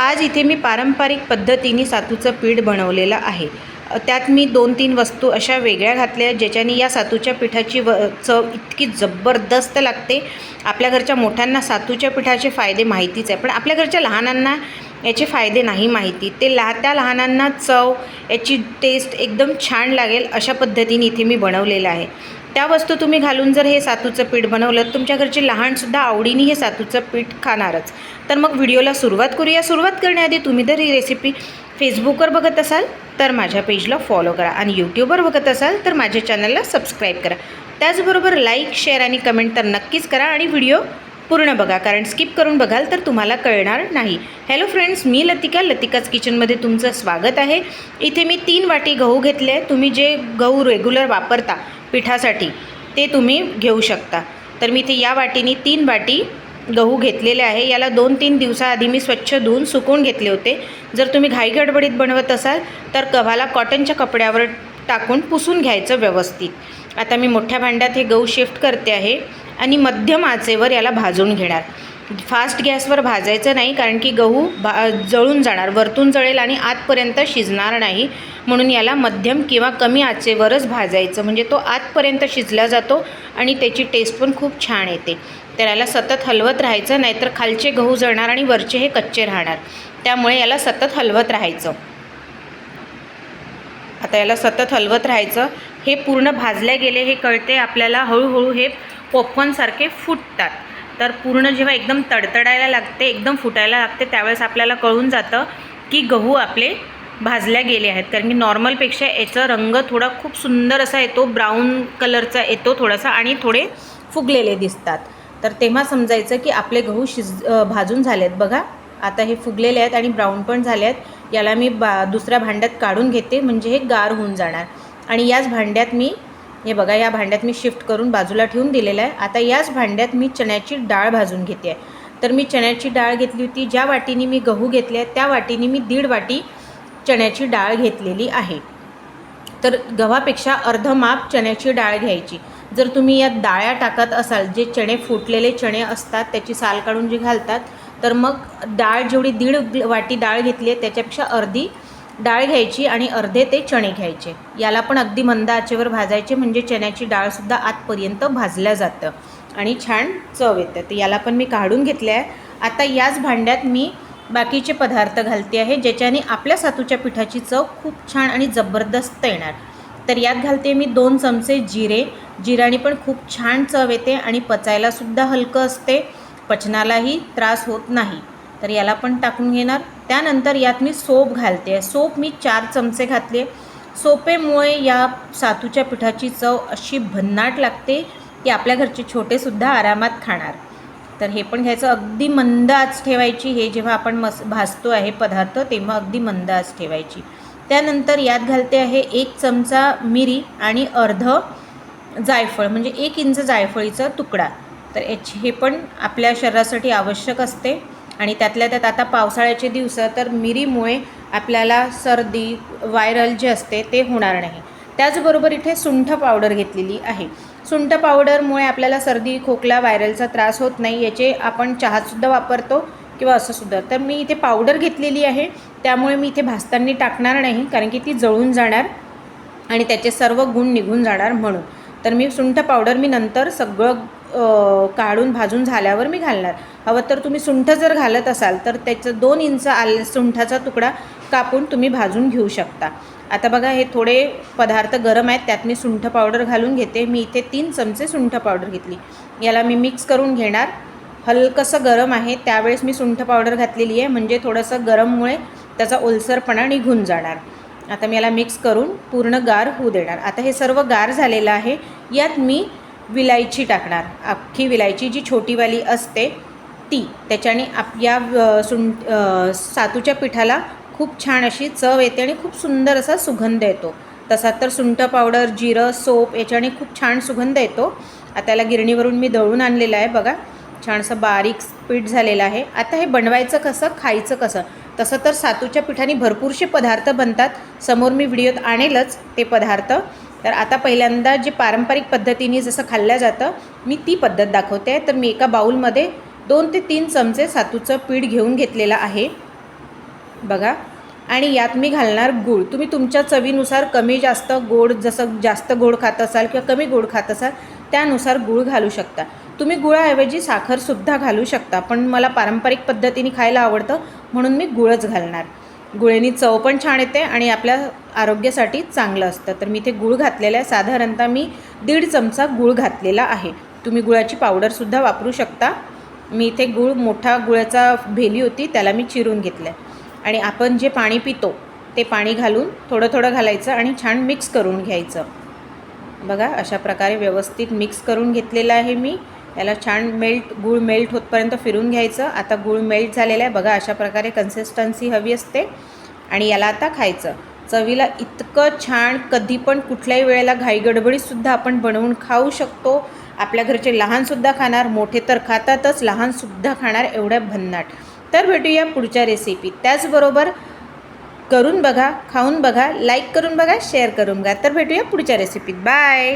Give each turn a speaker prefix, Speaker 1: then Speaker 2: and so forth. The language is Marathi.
Speaker 1: आज इथे मी पारंपरिक पद्धतीने सातूचं पीठ बनवलेलं आहे. त्यात मी दोन तीन वस्तू अशा वेगळ्या घातल्या ज्याच्याने या सातूच्या पिठाची व चव इतकी जबरदस्त लागते. आपल्या घरच्या मोठ्यांना सातूच्या पिठाचे फायदे माहितीच आहे पण आपल्या घरच्या लहानांना याचे फायदे नाही माहिती. ते लहा त्या लहानांना चव याची टेस्ट एकदम छान लागेल अशा पद्धतीने इथे मी बनवलेलं आहे. त्या वस्तू तुम्ही घालून जर हे सातूचं पीठ बनवलं तुमच्या घरचे लहानसुद्धा आवडीने हे सातूचं पीठ खाणारच. तर मग व्हिडिओला सुरुवात करूया. सुरुवात करण्याआधी तुम्ही जर ही रेसिपी फेसबुकवर बघत असाल तर माझ्या पेजला फॉलो करा आणि यूट्यूबवर बघत असाल तर माझ्या चॅनलला सबस्क्राईब करा. त्याचबरोबर लाईक शेअर आणि कमेंट तर नक्कीच करा आणि व्हिडिओ पूर्ण बघा. कारण स्किप करून बघाल तर तुम्हाला कळणार नाही. हॅलो फ्रेंड्स मी लतिका. लतिकाच किचनमध्ये तुमचं स्वागत आहे. इथे मी तीन वाटी गहू घेतले आहे. तुम्ही जे गहू रेग्युलर वापरता पिठासाठी ते तुम्ही घेऊ शकता. तर मी इथे या वाटीने तीन वाटी गहू घेतलेले आहे. याला दोन तीन दिवसाआधी मी स्वच्छ धुवून सुकवून घेतले होते. जर तुम्ही घाई गडबडीत बनवत असाल तर गव्हाला कॉटनच्या कपड्यावर टाकून पुसून घ्यायचं व्यवस्थित. आता मी मोठ्या भांड्यात हे गहू शिफ्ट करते आहे आणि मध्यम आचेवर याला भाजून घेणार. फास्ट गॅसवर भाजायचं नाही कारण की गहू भा जळून जाणार वरतून जळेल आणि आतपर्यंत शिजणार नाही. म्हणून याला मध्यम किंवा कमी आचेवरच भाजायचं. म्हणजे तो आतपर्यंत शिजला जातो आणि त्याची टेस्ट पण खूप छान येते. तर याला सतत हलवत राहायचं नाहीतर खालचे गहू जळणार आणि वरचे हे कच्चे राहणार. त्यामुळे याला सतत हलवत राहायचं. आता याला सतत हलवत राहायचं. हे पूर्ण भाजले गेले हे कळते आपल्याला हळूहळू हे पॉपकॉर्नसारखे फुटतात. तर पूर्ण जेव्हा एकदम तडतडायला लागते एकदम फुटायला लागते त्यावेळेस आपल्याला कळून जातं की गहू आपले भाजल्या गेले आहेत. कारण की नॉर्मलपेक्षा याचा रंग थोडा खूप सुंदर असा येतो ब्राऊन कलरचा येतो थोडासा आणि थोडे फुगलेले दिसतात. तर तेव्हा समजायचं की आपले गहू शिज भाजून झाले आहेत बघा आता हे फुगलेले आहेत आणि ब्राऊन पण झाले आहेत. याला मी बा दुसऱ्या भांड्यात काढून घेते म्हणजे हे गार होऊन जाणार. आणि याच भांड्यात मी हे बघा या भांड्यात मी शिफ्ट करून बाजूला ठेवून दिलेलं आहे. आता याच भांड्यात मी चण्याची डाळ भाजून घेते आहे. तर मी चण्याची डाळ घेतली होती. ज्या वाटीने मी गहू घेतले त्या वाटीने मी दीड वाटी चण्याची डाळ घेतलेली आहे. तर गव्हापेक्षा अर्ध माप चण्याची डाळ घ्यायची. जर तुम्ही यात डाळ्या टाकत असाल जे चणे फुटलेले चणे असतात त्याची साल काढून जे घालतात तर मग डाळ जेवढी दीड वाटी डाळ घेतली आहे त्याच्यापेक्षा अर्धी डाळ घ्यायची आणि अर्धे ते चणे घ्यायचे. याला पण अगदी मंद आचेवर भाजायचे म्हणजे चण्याची डाळसुद्धा आतपर्यंत भाजल्या जातं आणि छान चव येतं. तर याला पण मी काढून घेतलं आहे. आता याच भांड्यात मी बाकीचे पदार्थ घालते आहे ज्याच्याने आपल्या सातूच्या पिठाची चव खूप छान आणि जबरदस्त येणार. तर यात घालते मी दोन चमचे जिरे. जिराने पण खूप छान चव येते आणि पचायलासुद्धा हलकं असते. पचनालाही त्रास होत नाही. तर याला पण टाकून घेणार. त्यानंतर यात मी सोप घालते आहे. सोप मी चार चमचे घातले. सोपेमुळे या सातूच्या पिठाची चव अशी भन्नाट लागते की आपल्या घरचे छोटेसुद्धा आरामात खाणार. तर हे पण घ्यायचं. अगदी मंद आच ठेवायची. हे जेव्हा आपण मस भाजतो आहे पदार्थ तेव्हा अगदी मंद आच ठेवायची. त्यानंतर यात घालते आहे एक चमचा मिरी आणि अर्ध जायफळ म्हणजे एक इंच जायफळीचा तुकडा. तर याची हे पण आपल्या शरीरासाठी आवश्यक असते. आणि त्यातल्या त्यात आता पावसाळ्याचे दिवस तर मिरीमुळे आपल्याला सर्दी व्हायरल जे असते ते होणार नाही. त्याचबरोबर इथे सुंठ पावडर घेतलेली आहे. सुंठ पावडरमुळे आपल्याला सर्दी खोकला व्हायरलचा त्रास होत नाही याचे आपण चहातसुद्धा वापरतो किंवा असं सुद्धा तर मी इथे पावडर घेतलेली आहे. त्यामुळे मी इथे भाजताना टाकणार नाही कारण की ती जळून जाणार आणि त्याचे सर्व गुण निघून जाणार म्हणून. तर मी सुंठ पावडर मी नंतर सगळं काढून भाजून झाल्यावर मी घालणार. हवं तर तुम्ही सुंठ जर घालत असाल तर त्याचं दोन इंच आल सुंठाचा तुकडा कापून तुम्ही भाजून घेऊ शकता. आता बघा हे थोडे पदार्थ गरम आहेत त्यात मी सुंठ पावडर घालून घेते. मी इथे तीन चमचे सुंठ पावडर घेतली. याला मी मिक्स करून घेणार. हलकंसं गरम आहे त्यावेळेस मी सुंठ पावडर घातलेली आहे. म्हणजे थोडंसं गरममुळे त्याचा ओलसरपणा निघून जाणार. आता मी याला मिक्स करून पूर्ण गार होऊ देणार. आता हे सर्व गार झालेलं आहे. यात मी विलायची टाकणार. अख्खी विलायची जी छोटीवाली असते ती. त्याच्याने आप या सुं सातूच्या पिठाला खूप छान अशी चव येते आणि खूप सुंदर असा सुगंध येतो. तसा तर सुंठ पावडर जिरं सोप याच्याने खूप छान सुगंध येतो. आता याला गिरणीवरून मी दळून आणलेलं आहे बघा. छानसं बारीक पीठ झालेलं आहे. आता हे बनवायचं कसं खायचं कसं? तसं तर सातूच्या पिठाने भरपूरसे पदार्थ बनतात. समोर मी व्हिडिओत आणेलच ते पदार्थ. तर आता पहिल्यांदा जे पारंपरिक पद्धतीने जसं खाल्लं जातं मी ती पद्धत दाखवते. तर मी एका बाऊलमध्ये दोन ते तीन चमचे सातूचं पीठ घेऊन घेतलेलं आहे. बघा. आणि यात मी घालणार गूळ. तुम्ही तुमच्या चवीनुसार कमी जास्त गोड जसं जास्त गोड खात असाल किंवा कमी गोड खात असाल त्यानुसार गूळ घालू शकता. तुम्ही गुळाऐवजी साखरसुद्धा घालू शकता पण मला पारंपरिक पद्धतीने खायला आवडतं म्हणून मी गुळच घालणार. गुळेनी चव पण छान येते आणि आपल्या आरोग्यासाठी चांगलं असतं. तर मी इथे गूळ घातलेलं आहे. साधारणतः मी दीड चमचा गूळ घातलेला आहे. तुम्ही गुळाची पावडरसुद्धा वापरू शकता. मी इथे गूळ मोठा गुळाचा भेली होती त्याला मी चिरून घेतलं आहे आणि आपण जे पाणी पितो ते पाणी घालून थोडं थोडं घालायचं आणि छान मिक्स करून घ्यायचं. बघा अशा प्रकारे व्यवस्थित मिक्स करून घेतलेलं आहे मी. याला छान मेल्ट गूळ मेल्ट होतपर्यंत फिरून घ्यायचं. आता गूळ मेल्ट झालेला आहे. बघा अशा प्रकारे कन्सिस्टन्सी हवी असते. आणि याला आता खायचं. चवीला इतकं छान कधी पण कुठल्याही वेळेला घाईगडबडीतसुद्धा आपण बनवून खाऊ शकतो. आपल्या घरचे लहानसुद्धा खाणार मोठे तर खातातच लहानसुद्धा खाणार एवढ्या भन्नाट. तर भेटूया पुढच्या रेसिपीत त्याचबरोबर करून बघा खाऊन बघा लाईक करून बघा शेअर करून बघा. तर भेटूया पुढच्या रेसिपीत बाय